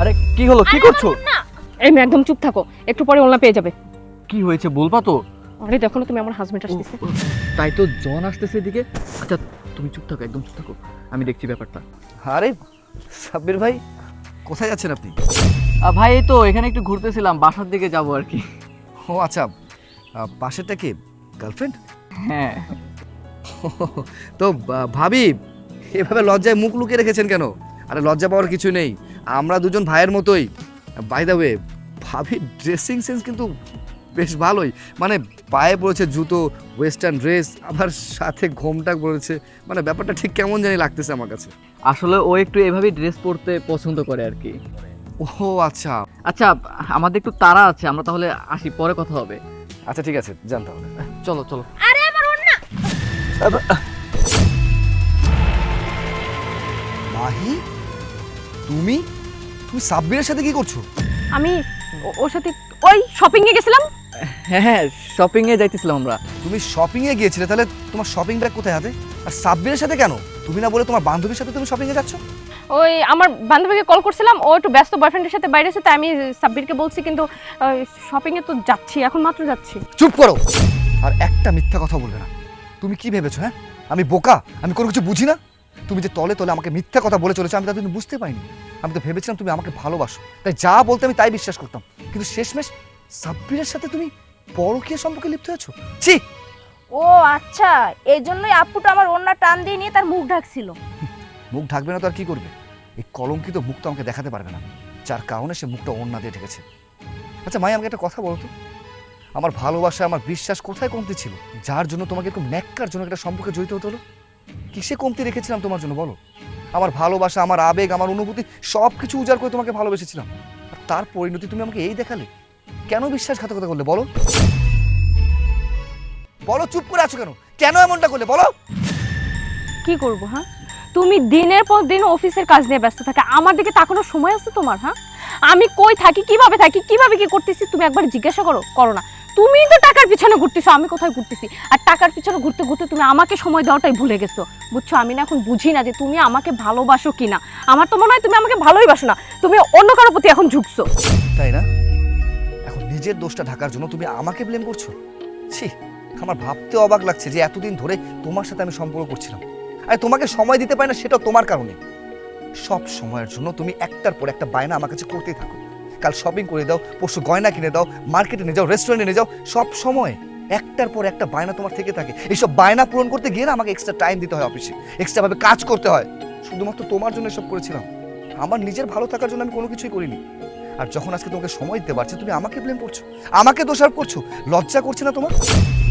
আরে কি হলো? কি করছ? এই মেয়ে একদম চুপ থাকো। একটু পরে ওলনা পেয়ে যাবে। কি হয়েছে বলবা তো? আরে দেখো না তুমি আমার হাজবেন্ড আসতেছে। তাই তো জন আসতেছে এদিকে। আচ্ছা তুমি চুপ থাকো একদম চুপ থাকো। আমি দেখছি ব্যাপারটা। আরে সাব্বির ভাই কোথায় যাচ্ছেন আপনি? ভাই এই তো এখানে একটু ঘুরতেছিলাম বাসার দিকে যাব আর কি। ও আচ্ছা। পাশেরটা কি গার্লফ্রেন্ড হ্যাঁ। তো ভাবি এভাবে লজ্জায় মুখ লুকিয়ে রেখেছেন কেন? আরে লজ্জা পাওয়ার কিছু নেই। আমরা দুজন ভাইয়ের মতোই। বাই দ্য ওয়ে ভাবির ড্রেসিং সেন্স কিন্তু বেশ ভালোই। মানে পায়ে পড়েছে জুতো ওয়েস্টার্ন ড্রেস আবার সাথে ঘোমটা পড়েছে। মানে ব্যাপারটা ঠিক কেমন জানি লাগতেছে আমার কাছে। আসলে ও একটু এভাবেই ড্রেস পরতে পছন্দ করে আর কি। ও আচ্ছা। আচ্ছা আমাদের একটু তাড়া আছে আমরা তাহলে আসি পরে কথা হবে। আচ্ছা ঠিক আছে যান তাহলে। চলো চলো। আরে আমার ওন্না মাহি তুমি? তুমি সাব্বিরের সাথে কি করছ? আমি ওর সাথে ওই শপিং এ গেছিলাম। হ্যাঁ হ্যাঁ শপিং এ যাইতেছিলাম আমরা। তুমি শপিং এ গিয়েছিলে তাহলে তোমার শপিং ব্যাগ কোথায় হাতে? আর সাব্বিরের সাথে কেন? তুমি না বলে তোমার বান্ধবীর সাথে তুমি শপিং এ যাচ্ছ? ওই আমার বান্ধবীকে কল করছিলাম ও একটু ব্যস্ত বয়ফ্রেন্ডের সাথে বাইরে আছে তাই আমি সাব্বিরকে বলছি কিন্তু শপিং এ তো যাচ্ছি এখন মাত্র যাচ্ছি। চুপ করো! আর একটা মিথ্যা কথা বলবে না। তুমি কি ভেবেছো হ্যাঁ? আমি বোকা? আমি কোনো কিছু বুঝি না? তুমি যে তলে তলে আমাকে মিথ্যা কথা বলে চলেছো আমি তা কিন্তু বুঝতে পারিনি। আমি তো ভেবেছিলাম তুমি আমাকে ভালোবাসো। তাই যা বলতে আমি তাই বিশ্বাস করতাম। কিন্তু শেষমেশ সাব্বিরের সাথে তুমি পরকীয় সম্পর্কে লিপ্ত হয়েছো? ছি! ও আচ্ছা এই জন্যই আপুটা আমার ওন্না টান দিয়ে নিয়ে তার মুখ ঢাকছিল। মুখ ঢাকবে না তো আর কি করবে? এই কলঙ্কিত মুখটা আমাকে দেখাতে পারবে না। যার কারণে সে মুখটা ওড়না দিয়ে ঢেকেছে। আচ্ছা মাই আমাকে একটা কথা বলো তো। আমার ভালোবাসা আমার বিশ্বাস কোথায় কমতে ছিল? যার জন্য তোমাকে এরকম ন্যাক্কার জন্য একটা সম্পর্কে জড়িত হতে হলো? কিসে কমতি রেখেছিলাম তোমার জন্য, বলো? আমার ভালোবাসা, আমার আবেগ, আমার অনুভূতি সব কিছু উজাড় করে তোমাকে ভালোবেসেছিলাম। আর তার পরিণতি তুমি আমাকে এই দেখালে? কেন বিশ্বাসঘাতকতা করলে, বলো? বলো, চুপ করে আছো কেন? কেন এমনটা করলে, বলো? কি করব হ্যাঁ? তুমি দিনের পর দিন অফিসের কাজ নিয়ে ব্যস্ত থাকে, আমার দিকে তাকানোর সময় আছে তোমার হ্যাঁ? আমি কই থাকি, কীভাবে থাকি, কীভাবে কি করতেছি, তুমি একবার জিজ্ঞাসা করো করো না। তুমি তো টাকার পিছনে ঘুরতেছো, আমি কোথায় ঘুরতেছি? আর টাকার পিছনে ঘুরতে ঘুরতে তুমি আমাকে সময় দেওয়াটাই ভুলে গেছো। বুঝছ? আমি না এখন বুঝি না যে তুমি আমাকে ভালোবাসো কিনা। আমার তো মনে হয় তুমি আমাকে ভালোই বাসো না। তুমি অন্য কারোর প্রতি এখন ঝুঁকছো। তাই না? এখন নিজের দোষটা ঢাকার জন্য তুমি আমাকে ব্লেম করছ? ছি, আমার ভাবতে অবাক লাগছে যে এতদিন ধরে তোমার সাথে আমি সম্পর্ক করছিলাম। আর তোমাকে সময় দিতে পারি না সেটা তোমার কারণে। সব সময়ের জন্য তুমি একটার পর একটা বায়না আমার কাছে করতেই থাকো। কাল শপিং করে দাও পরশু গয়না কিনে দাও মার্কেটে নিয়ে যাও রেস্টুরেন্টে নিয়ে যাও সব সময় একটার পর একটা বায়না তোমার থেকে থাকে। এইসব বায়না পূরণ করতে গিয়ে না আমাকে এক্সট্রা টাইম দিতে হয় অফিসে এক্সট্রাভাবে কাজ করতে হয়। শুধুমাত্র তোমার জন্য এসব করেছিলাম। আমার নিজের ভালো থাকার জন্য আমি কোনো কিছুই করিনি। আর যখন আজকে তোমাকে সময় দিতে পারছি তুমি আমাকে ব্লেম করছ। আমাকে দোষারোপ করছ। লজ্জা করছে না তোমার?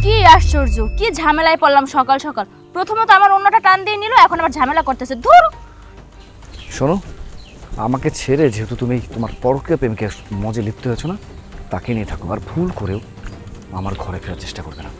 কি আশ্চর্য কি ঝামেলায় পড়লাম সকাল সকাল। প্রথমত আমার অন্যটা টান দিয়ে নিল এখন আবার ঝামেলা করতেছে। ধুর! শোনো আমাকে ছেড়ে যেহেতু তুমি তোমার পরকীয় প্রেমিকের মজে লিপ্ত হয়েছো না, তাকে নিয়ে থাকো। আর ভুল করেও আমার ঘরে ফেরার চেষ্টা করবে না।